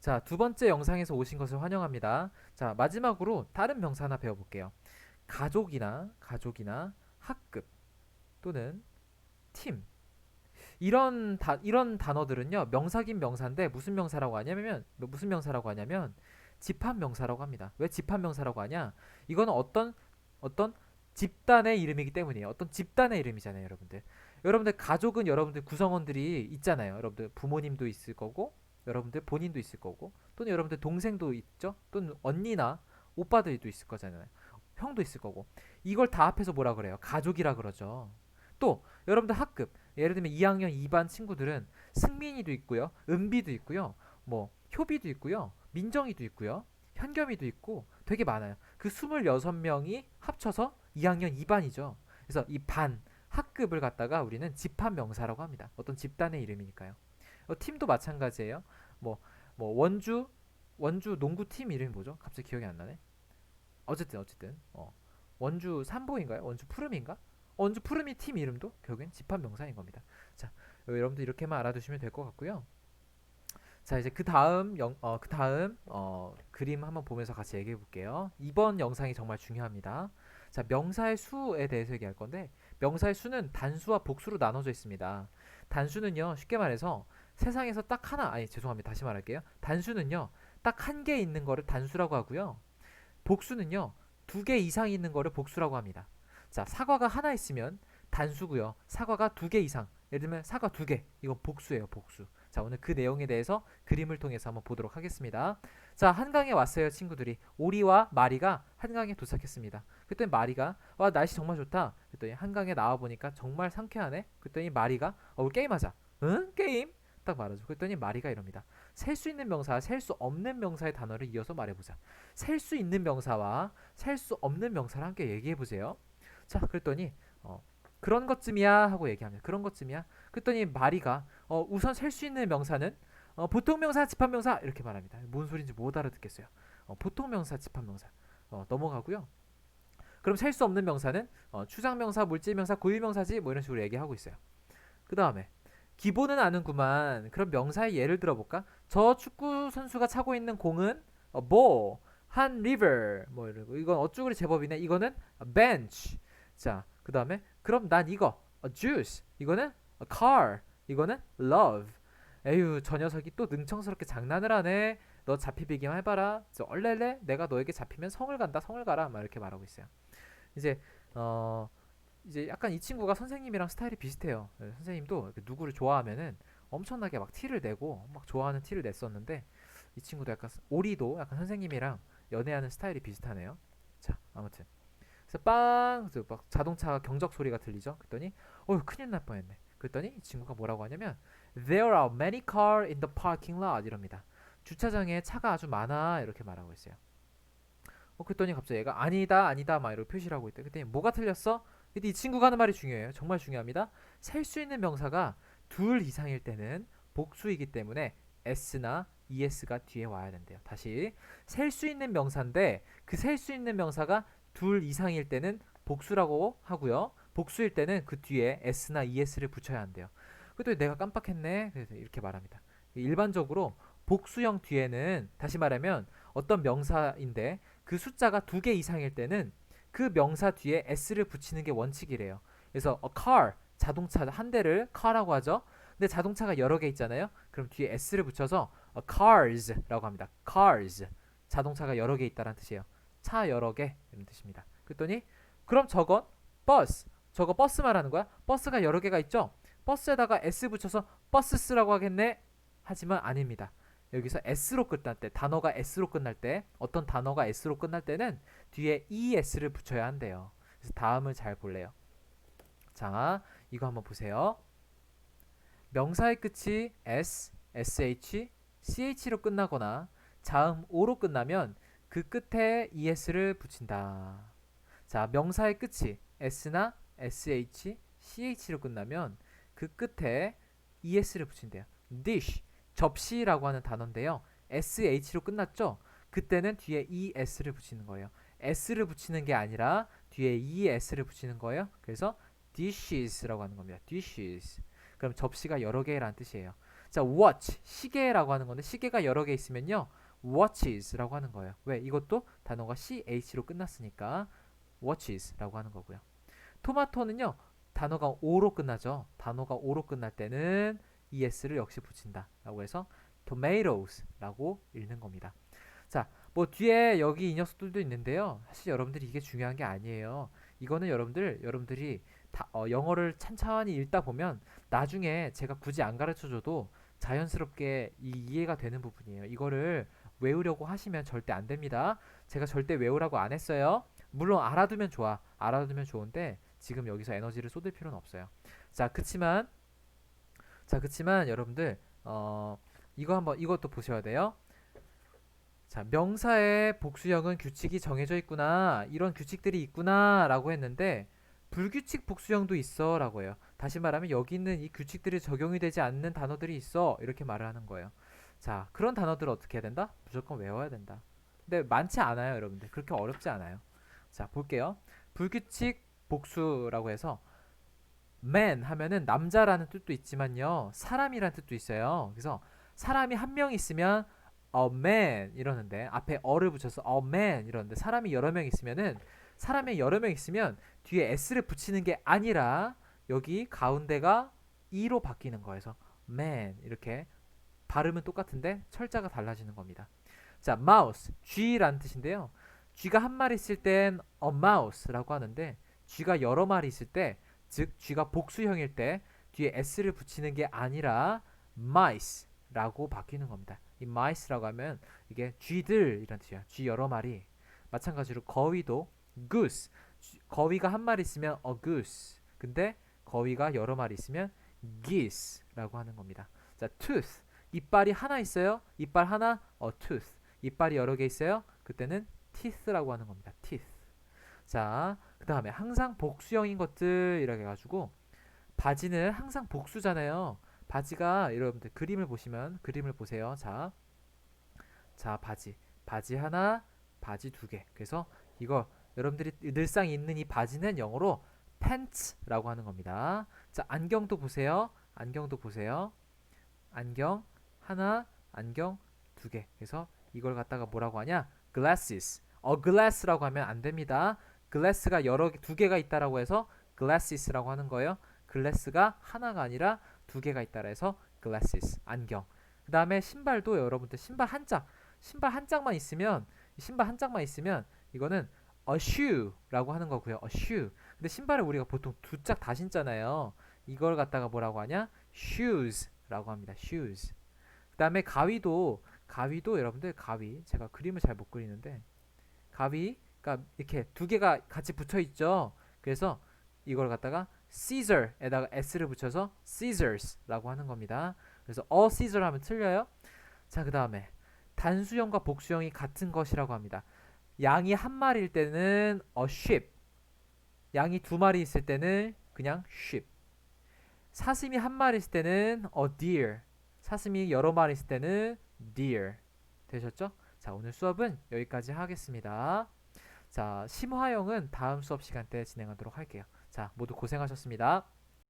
자, 두 번째 영상에서 오신 것을 환영합니다. 자, 마지막으로 다른 명사 하나 배워볼게요. 가족이나 가족이나 학급 또는 팀 이런 다 이런 단어들은요 명사긴 명사인데 무슨 명사라고 하냐면 무슨 명사라고 하냐면 집합 명사라고 합니다. 왜 집합 명사라고 하냐? 이거는 어떤 어떤 집단의 이름이기 때문이에요. 어떤 집단의 이름이잖아요, 여러분들. 여러분들 가족은 여러분들 구성원들이 있잖아요. 여러분들 부모님도 있을 거고 여러분들 본인도 있을 거고 또는 여러분들 동생도 있죠. 또는 언니나 오빠들도 있을 거잖아요. 형도 있을 거고 이걸 다 합해서 뭐라 그래요? 가족이라 그러죠. 또 여러분들 학급 예를 들면 2학년 2반 친구들은 승민이도 있고요. 은비도 있고요. 뭐 효비도 있고요. 민정이도 있고요. 현겸이도 있고 되게 많아요. 그 26명이 합쳐서 2학년 2반이죠. 그래서 이 반 학급을 갖다가 우리는 집합 명사라고 합니다. 어떤 집단의 이름이니까요. 어, 팀도 마찬가지예요. 뭐, 뭐 원주 원주 농구 팀 이름이 뭐죠? 갑자기 기억이 안 나네. 어쨌든 어쨌든 어, 원주 삼보인가요? 원주 푸름인가? 원주 푸름이 팀 이름도 결국엔 집합 명사인 겁니다. 자, 여러분들 이렇게만 알아두시면 될 것 같고요. 자, 이제 그 다음 영, 어, 그 다음 어, 그림 한번 보면서 같이 얘기해 볼게요. 이번 영상이 정말 중요합니다. 자, 명사의 수에 대해서 얘기할 건데 명사의 수는 단수와 복수로 나눠져 있습니다. 단수는요, 쉽게 말해서 세상에서 딱 하나, 아니 죄송합니다. 다시 말할게요. 단수는요, 딱 한 개 있는 거를 단수라고 하고요. 복수는요, 두 개 이상 있는 거를 복수라고 합니다. 자, 사과가 하나 있으면 단수고요. 사과가 두 개 이상. 예를 들면 사과 두 개. 이건 복수예요, 복수. 자, 오늘 그 내용에 대해서 그림을 통해서 한번 보도록 하겠습니다. 자, 한강에 왔어요, 친구들이. 오리와 마리가 한강에 도착했습니다. 그랬더니 마리가 와, 날씨 정말 좋다. 그랬더니 한강에 나와 보니까 정말 상쾌하네. 그랬더니 마리가 어, 게임하자. 응? 게임? 딱 말하죠. 그랬더니 마리가 이럽니다. 셀 수 있는 명사와 셀 수 없는 명사의 단어를 이어서 말해보자. 셀 수 있는 명사와 셀 수 없는 명사를 함께 얘기해보세요. 자, 그랬더니 어, 그런 것쯤이야 하고 얘기합니다. 그런 것쯤이야. 그랬더니 마리가 어, 우선 셀 수 있는 명사는 어, 보통 명사, 집합 명사 이렇게 말합니다. 뭔 소리인지 못 알아듣겠어요. 어, 보통 명사, 집합 명사 어, 넘어가고요. 그럼 셀 수 없는 명사는 어, 추상 명사, 물질 명사, 고유 명사지 뭐 이런 식으로 얘기하고 있어요. 그 다음에 기본은 아는구만. 그럼 명사의 예를 들어볼까? 저 축구 선수가 차고 있는 공은 어, 뭐, 한 river 뭐 이러고 이건 어쭈구리 제법이네. 이거는 a bench. 자, 그 다음에 그럼 난 이거 a juice. 이거는 a car. 이거는 love. 에휴, 저 녀석이 또 능청스럽게 장난을 하네. 너 잡히비기만 해봐라. 저 얼렐레 내가 너에게 잡히면 성을 간다. 성을 가라. 막 이렇게 말하고 있어요. 이제 어 이제 약간 이 친구가 선생님이랑 스타일이 비슷해요. 네, 선생님도 누구를 좋아하면은 엄청나게 막 티를 내고 막 좋아하는 티를 냈었는데 이 친구도 약간 스- 오리도 약간 선생님이랑 연애하는 스타일이 비슷하네요. 자, 아무튼 그래서 빵, 그래서 막 자동차 경적 소리가 들리죠. 그랬더니 어휴 큰일 날 뻔했네. 그랬더니 이 친구가 뭐라고 하냐면 There are many cars in the parking lot 이럽니다. 주차장에 차가 아주 많아 이렇게 말하고 있어요. 어 그랬더니 갑자기 얘가 아니다 아니다 막 이렇게 표시를 하고 있대. 그랬더니 뭐가 틀렸어? 근데 이 친구가 하는 말이 중요해요. 정말 중요합니다. 셀 수 있는 명사가 둘 이상일 때는 복수이기 때문에 s나 es가 뒤에 와야 된대요. 다시 셀 수 있는 명사인데 그 셀 수 있는 명사가 둘 이상일 때는 복수라고 하고요. 복수일 때는 그 뒤에 s나 es를 붙여야 한대요. 그래도 내가 깜빡했네. 그래서 이렇게 말합니다. 일반적으로 복수형 뒤에는 다시 말하면 어떤 명사인데 그 숫자가 두 개 이상일 때는 그 명사 뒤에 s를 붙이는 게 원칙이래요. 그래서 a car 자동차 한 대를 car라고 하죠. 근데 자동차가 여러 개 있잖아요. 그럼 뒤에 s를 붙여서 cars라고 합니다. cars 자동차가 여러 개 있다는 뜻이에요. 차 여러 개 이런 뜻입니다. 그랬더니 그럼 저건 버스 저거 버스 말하는 거야? 버스가 여러 개가 있죠. 버스에다가 s 붙여서 버스스라고 하겠네. 하지만 아닙니다. 여기서 s로 끝날 때 단어가 s로 끝날 때 어떤 단어가 s로 끝날 때는 뒤에 es를 붙여야 한대요. 그래서 다음을 잘 볼래요. 자, 이거 한번 보세요. 명사의 끝이 s, sh, ch로 끝나거나 자음 o로 끝나면 그 끝에 es를 붙인다. 자, 명사의 끝이 s나 sh, ch로 끝나면 그 끝에 es를 붙인대요. dish, 접시라고 하는 단어인데요. sh로 끝났죠? 그때는 뒤에 es를 붙이는 거예요. S를 붙이는 게 아니라 뒤에 es를 붙이는 거예요. 그래서 dishes라고 하는 겁니다. dishes. 그럼 접시가 여러 개라는 뜻이에요. 자, watch 시계라고 하는 건데 시계가 여러 개 있으면요. watches라고 하는 거예요. 왜? 이것도 단어가 ch로 끝났으니까 watches라고 하는 거고요. 토마토는요. 단어가 o로 끝나죠. 단어가 o로 끝날 때는 es를 역시 붙인다라고 해서 tomatos라고 읽는 겁니다. 자, 뭐 뒤에 여기 이 녀석들도 있는데요. 사실 여러분들이 이게 중요한 게 아니에요. 이거는 여러분들 여러분들이 다, 어, 영어를 찬찬히 읽다 보면 나중에 제가 굳이 안 가르쳐 줘도 자연스럽게 이, 이해가 되는 부분이에요. 이거를 외우려고 하시면 절대 안 됩니다. 제가 절대 외우라고 안 했어요. 물론 알아두면 좋아. 알아두면 좋은데 지금 여기서 에너지를 쏟을 필요는 없어요. 자, 그치만 자, 그치만 여러분들 어 이거 한번 이것도 보셔야 돼요. 자, 명사의 복수형은 규칙이 정해져 있구나. 이런 규칙들이 있구나 라고 했는데 불규칙 복수형도 있어 라고 해요. 다시 말하면 여기 있는 이 규칙들이 적용이 되지 않는 단어들이 있어. 이렇게 말을 하는 거예요. 자, 그런 단어들을 어떻게 해야 된다? 무조건 외워야 된다. 근데 많지 않아요, 여러분들. 그렇게 어렵지 않아요. 자, 볼게요. 불규칙 복수라고 해서 man 하면은 남자라는 뜻도 있지만요. 사람이라는 뜻도 있어요. 그래서 사람이 한 명 있으면 a man 이러는데 앞에 어를 붙여서 a man 이러는데 사람이 여러 명 있으면은 사람이 여러 명 있으면 뒤에 s를 붙이는 게 아니라 여기 가운데가 e로 바뀌는 거여서 man 이렇게 발음은 똑같은데 철자가 달라지는 겁니다. 자, mouse, 쥐라는 뜻인데요. 쥐가 한 마리 있을 땐 a mouse라고 하는데 쥐가 여러 마리 있을 때, 즉 쥐가 복수형일 때 뒤에 s를 붙이는 게 아니라 mice라고 바뀌는 겁니다. 이 mice라고 하면 이게 쥐들이란 뜻이야. 쥐 여러 마리. 마찬가지로 거위도 goose. 쥐- 거위가 한 마리 있으면 a goose. 근데 거위가 여러 마리 있으면 geese라고 하는 겁니다. 자, tooth. 이빨이 하나 있어요. 이빨 하나, a tooth. 이빨이 여러 개 있어요. 그때는 teeth라고 하는 겁니다. teeth. 자, 그 다음에 항상 복수형인 것들 이렇게 해가지고 바지는 항상 복수잖아요. 바지가 여러분들 그림을 보시면 그림을 보세요. 자, 자 바지, 바지 하나, 바지 두 개. 그래서 이거 여러분들이 늘상 입는 이 바지는 영어로 pants라고 하는 겁니다. 자, 안경도 보세요. 안경도 보세요. 안경 하나, 안경 두 개. 그래서 이걸 갖다가 뭐라고 하냐? glasses. 어 glass라고 하면 안 됩니다. glass가 여러 개, 두 개가 있다라고 해서 glasses라고 하는 거예요. glass가 하나가 아니라 두 개가 있다라 해서 glasses 안경. 그 다음에 신발도 여러분들 신발 한 짝, 신발 한 짝만 있으면 신발 한 짝만 있으면 이거는 a shoe라고 하는 거고요. a shoe. 근데 신발을 우리가 보통 두 짝 다 신잖아요. 이걸 갖다가 뭐라고 하냐? shoes라고 합니다. shoes. 그다음에 가위도 가위도 여러분들 가위 제가 그림을 잘 못 그리는데 가위가 이렇게 두 개가 같이 붙어 있죠. 그래서 이걸 갖다가 Caesar에다가 s를 붙여서 Caesars라고 하는 겁니다. 그래서 all Caesar 하면 틀려요. 자, 그 다음에 단수형과 복수형이 같은 것이라고 합니다. 양이 한 마리일 때는 a sheep. 양이 두 마리 있을 때는 그냥 sheep. 사슴이 한 마리 있을 때는 a deer. 사슴이 여러 마리 있을 때는 deer. 되셨죠? 자, 오늘 수업은 여기까지 하겠습니다. 자, 심화형은 다음 수업 시간 때 진행하도록 할게요. 자, 모두 고생하셨습니다.